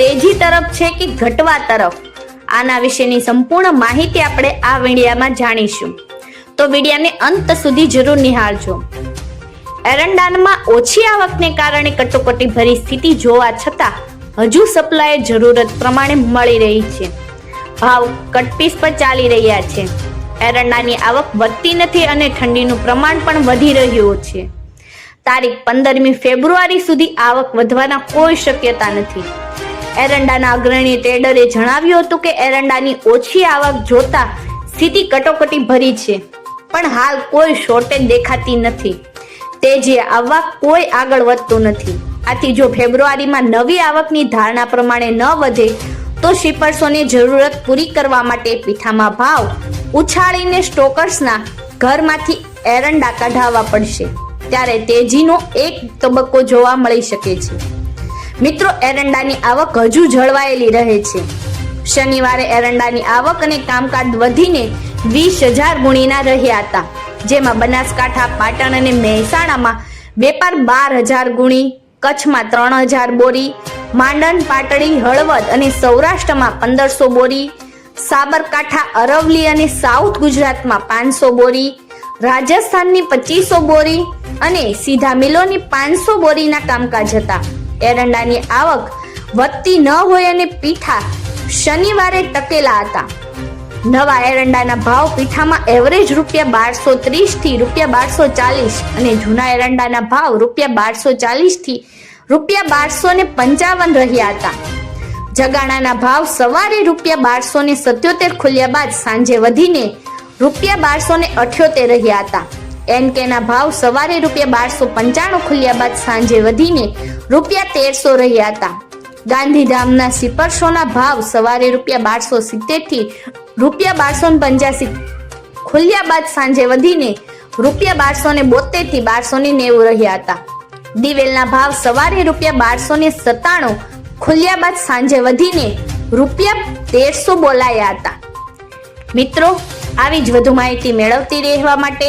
તેજી તરફ છે કે ઘટવા તરફ? આના વિશેની સંપૂર્ણ માહિતી આપણે આ વીડિયામાં જાણીશું. તો વીડિયાને અંત સુધી જરૂર નિહાળજો. એરંડામાં ઓછી આવકને કારણે કટોકટી ભરી સ્થિતિ જોવા છતાં હજુ સપ્લાય જરૂરત પ્રમાણે મળી રહી છે. ભાવ કટપીસ પર ચાલી રહ્યા છે. એરંડાની આવક વધતી નથી અને ઠંડીનું પ્રમાણ પણ વધી રહ્યું છે. તારીખ પંદરમી ફેબ્રુઆરી સુધી આવક વધવાના કોઈ શક્યતા નથી. એરંડાના અગ્રણી ટ્રેડરે જણાવ્યું હતું કે એરંડાની ઓછી આવક જોતા સ્થિતિ કટોકટી ભરી છે, પણ હાલ કોઈ શોર્ટેજ દેખાતી નથી. તેજી આવક કોઈ આગળ વધતું નથી. આથી જો ફેબ્રુઆરીમાં નવી આવકની ધારણા પ્રમાણે ન વધે, તો શિપર્સોની જરૂરત પૂરી કરવા માટે પીઠામાં ભાવ ઉછાળીને સ્ટોકર્સના ઘરમાંથી એરંડા કઢાવવા પડશે. ત્યારે તેજીનો એક તબક્કો જોવા મળી શકે છે. મિત્રો, એરંડાની આવક હજુ જળવાયેલી રહે છે. શનિવારે એરંડાની આવક અને કામકાજ વધીને વીસ હજાર ગુણીના રહ્યા હતા, જેમાં બનાસકાંઠા, પાટણ અને મહેસાણામાં વેપાર બાર હજાર ગુણી, કચ્છમાં ત્રણ હજાર બોરી, માંડન, પાટડી, હળવદ અને સૌરાષ્ટ્રમાં પંદરસો બોરી, સાબરકાંઠા અરવલી અને સાઉથ ગુજરાતમાં પાંચસો બોરી, રાજસ્થાનની પચીસો બોરી અને સીધા મિલોની પાંચસો બોરીના કામકાજ હતા. એરંડાની આવક વધતી ન હોય અને પીઠા શનિવારે ટકેલા હતા. નવા એરંડાના ભાવ પીઠામાં એવરેજ રૂપિયા બારસો ત્રીસથી રૂપિયા બારસો ચાલીસ અને જૂના એરંડાના ભાવ રૂપિયા બારસો ચાલીસથી રૂપિયા બારસો ને પંચાવન રહ્યા હતા. જગાણાના ભાવ સવારે રૂપિયા બારસો ને સત્યોતેર ખુલ્યા બાદ સાંજે વધીને રૂપિયા બારસો ને અઠ્યોતેર રહ્યા હતા. એનકેના ભાવ સવારે રૂપિયા બારસો પંચાણું ખુલ્યા બાદ સાંજે વધીને રૂપિયા તેરસો રહ્યા હતા. ગાંધીધામના સિપરસોના ભાવ સવારે રૂપિયા બારસો સિત્તેરથી રૂપિયા બારસો પંચ્યાસી ખુલ્યા બાદ સાંજે વધીને રૂપિયા બારસો ને બોતેરથી બારસો ને નેવું રહ્યા હતા. દિવેલના ભાવ સવારે રૂપિયા બારસો ને સત્તાણું ખુલ્યા બાદ સાંજે વધીને રૂપિયા તેરસો બોલાયા હતા. મિત્રો, આવી જ વધુ માહિતી મેળવતી રહેવા માટે